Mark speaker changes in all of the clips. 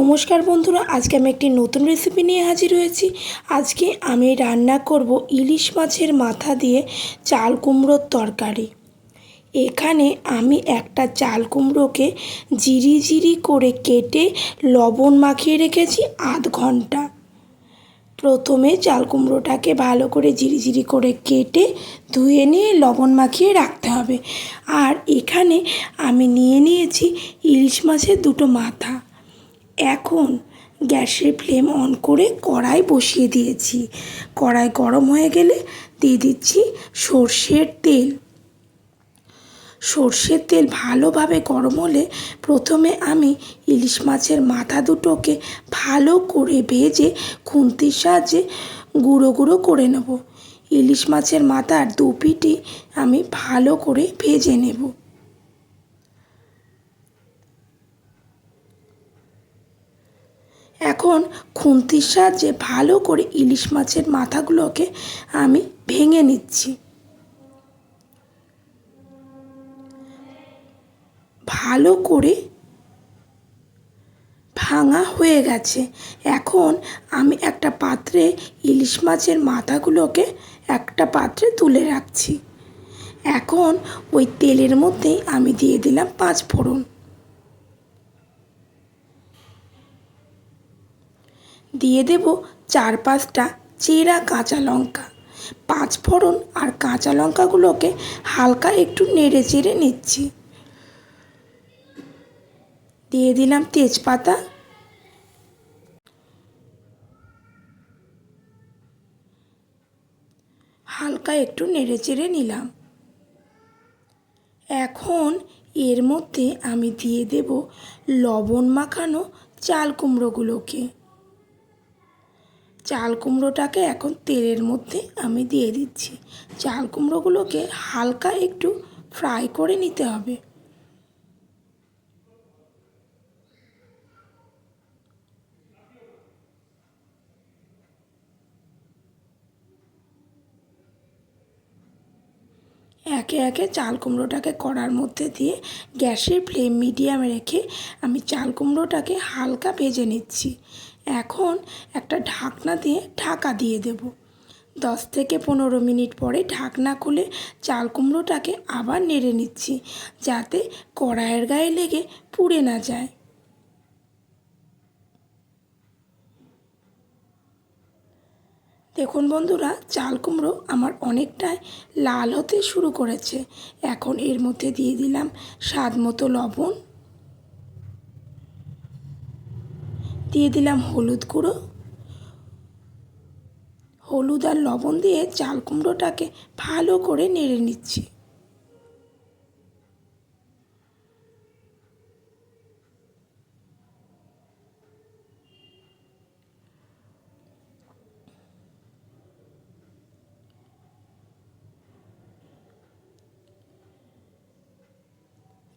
Speaker 1: নমস্কার বন্ধুরা, আজকে আমি একটি নতুন রেসিপি নিয়ে হাজির হয়েছি। আজকে আমি রান্না করব ইলিশ মাছের মাথা দিয়ে চাল কুমড়োর তরকারি। এখানে আমি একটা চাল কুমড়োকে জিরি জিরি করে কেটে লবণ মাখিয়ে রেখেছি আধ ঘণ্টা। প্রথমে চাল কুমড়োটাকে ভালো করে ঝিরিঝিরি করে কেটে ধুয়ে নিয়ে লবণ মাখিয়ে রাখতে হবে। আর এখানে আমি নিয়ে নিয়েছি ইলিশ মাছের দুটো মাথা। এখন গ্যাসের ফ্লেম অন করে কড়াই বসিয়ে দিয়েছি। কড়াই গরম হয়ে গেলে দিয়ে দিচ্ছি সর্ষের তেল। সর্ষের তেল ভালোভাবে গরম হলে প্রথমে আমি ইলিশ মাছের মাথা দুটোকে ভালো করে ভেজে খুন্তির সাহায্যে গুঁড়ো গুঁড়ো করে নেব। ইলিশ মাছের মাথার দু পিটি আমি ভালো করে ভেজে নেব। এখন খুন্তির সাহায্যে ভালো করে ইলিশ মাছের মাথাগুলোকে আমি ভেঙে নিচ্ছি। ভালো করে ভাঙা হয়ে গেছে। এখন আমি একটা পাত্রে ইলিশ মাছের মাথাগুলোকে একটা পাত্রে তুলে রাখছি। এখন ওই তেলের মধ্যেই আমি দিয়ে দিলাম পাঁচ ফোড়ন। দিয়ে দেব চার পাঁচটা চেরা কাঁচা লঙ্কা। পাঁচ ফোড়ন আর কাঁচা লঙ্কাগুলোকে হালকা একটু নেড়ে চেড়ে নিচ্ছি। দিয়ে দিলাম তেজপাতা। হালকা একটু নেড়ে চেড়ে নিলাম। এখন এর মধ্যে আমি দিয়ে দেব লবণ মাখানো চাল কুমড়োগুলোকে। চাল কুমড়োটাকে এখন তেলের মধ্যে আমি দিয়ে দিচ্ছি। চাল কুমড়োগুলোকে হালকা একটু ফ্রাই করে নিতে হবে। একে একে চাল কুমড়োটাকে কড়ার মধ্যে দিয়ে গ্যাসের ফ্লেম মিডিয়ামে রেখে আমি চাল কুমড়োটাকে হালকা ভেজে নিচ্ছি। এখন একটা ঢাকনা দিয়ে ঢাকা দিয়ে দেব। দশ থেকে পনেরো মিনিট পরে ঢাকনা খুলে চাল কুমড়োটাকে আবার নেড়ে নিচ্ছি, যাতে কড়াইয়ের গায়ে লেগে পুড়ে না যায়। দেখুন বন্ধুরা, চাল কুমড়ো আমার অনেকটাই লাল হতে শুরু করেছে। এখন এর মধ্যে দিয়ে দিলাম স্বাদ মতো লবণ। দিয়ে দিলাম হলুদ গুঁড়ো। হলুদ আর লবণ দিয়ে চাল কুমড়োটাকে ভালো করে নেড়ে নিচ্ছি।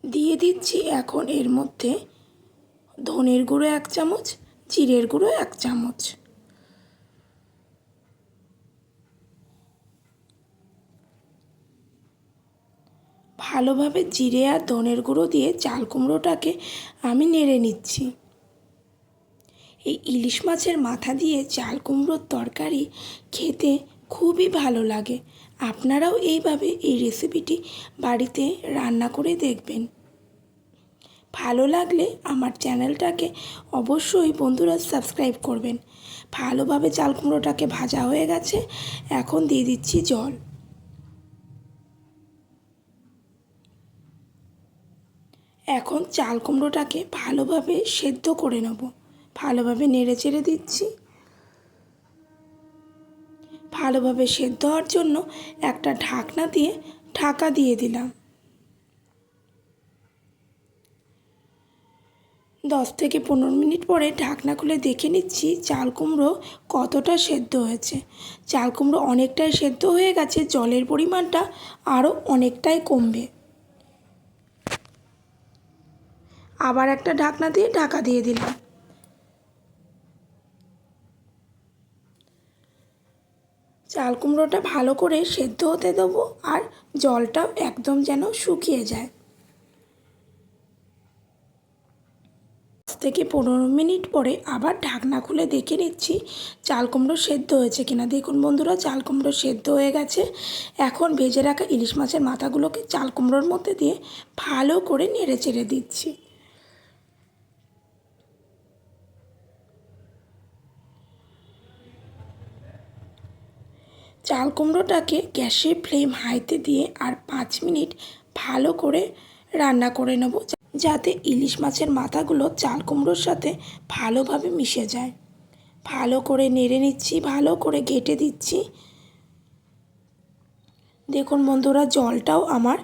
Speaker 1: দিয়ে দিচ্ছি এখন এর মধ্যে ধনের গুঁড়ো এক চামচ জিরের গুঁড়ো এক চামচ। ভালোভাবে জিরে আর ধনের গুঁড়ো দিয়ে চাল কুমড়োটাকে আমি নেড়ে নিচ্ছি। এই ইলিশ মাছের মাথা দিয়ে চাল কুমড়োর তরকারি খেতে খুবই ভালো লাগে। আপনারাও এইভাবে এই রেসিপিটি বাড়িতে রান্না করে দেখবেন। ভালো লাগলে আমার চ্যানেলটাকে অবশ্যই বন্ধুরা সাবস্ক্রাইব করবেন। ভালোভাবে চাল কুমড়োটাকে ভাজা হয়ে গেছে, এখন দিয়ে দিচ্ছি জল। এখন চাল কুমড়োটাকে ভালোভাবে সেদ্ধ করে নেব। ভালোভাবে নেড়ে চেড়ে দিচ্ছি। ভালোভাবে সেদ্ধ হওয়ার জন্য একটা ঢাকনা দিয়ে ঢাকা দিয়ে দিলাম। দশ থেকে পনেরো মিনিট পরে ঢাকনা খুলে দেখে নিচ্ছি চাল কুমড়ো কতটা সেদ্ধ হয়েছে। চাল কুমড়ো অনেকটাই সেদ্ধ হয়ে গেছে, জলের পরিমাণটা আরও অনেকটাই কমবে। আবার একটা ঢাকনা দিয়ে ঢাকা দিয়ে দিলাম। চাল কুমড়োটা ভালো করে সেদ্ধ হতে দেবো আর জলটাও একদম যেন শুকিয়ে যায়। থেকে পনেরো মিনিট পরে আবার ঢাকনা খুলে দেখে নিচ্ছি চাল কুমড়ো সেদ্ধ হয়েছে কিনা। দেখুন বন্ধুরা, চাল কুমড়ো সেদ্ধ হয়ে গেছে। এখন ভেজে রাখা ইলিশ মাছের মাথাগুলোকে চাল কুমড়োর মধ্যে দিয়ে ভালো করে নেড়ে চেড়ে দিচ্ছি। চাল কুমড়োটাকে গ্যাসের ফ্লেম হাইতে দিয়ে আর পাঁচ মিনিট ভালো করে রান্না করে নেব। যাতে ইলিশ মাছের মাথাগুলো চাল কুমড়োর সাথে ভালোভাবে মিশে যায়। ভালো করে নেড়ে নিচ্ছি, ভালো করে ঘেটে দিচ্ছি। দেখুন বন্ধুরা, জলটাও আমার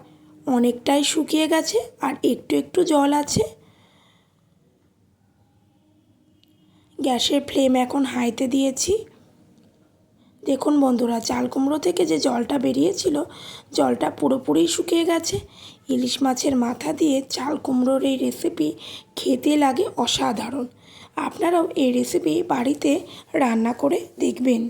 Speaker 1: অনেকটাই শুকিয়ে গেছে আর একটু একটু জল আছে। গ্যাসের ফ্লেম এখন হাইতে দিয়েছি। দেখুন বন্ধুরা চাল কুমড়ো থেকে যে জলটা বেরিয়েছিল, জলটা পুরোপুরি শুকিয়ে গেছে। ইলিশ মাছের মাথা দিয়ে চাল কুমড়োর এই রেসিপি খেতে লাগে অসাধারণ। আপনারাও এই রেসিপি বাড়িতে রান্না করে দেখবেন।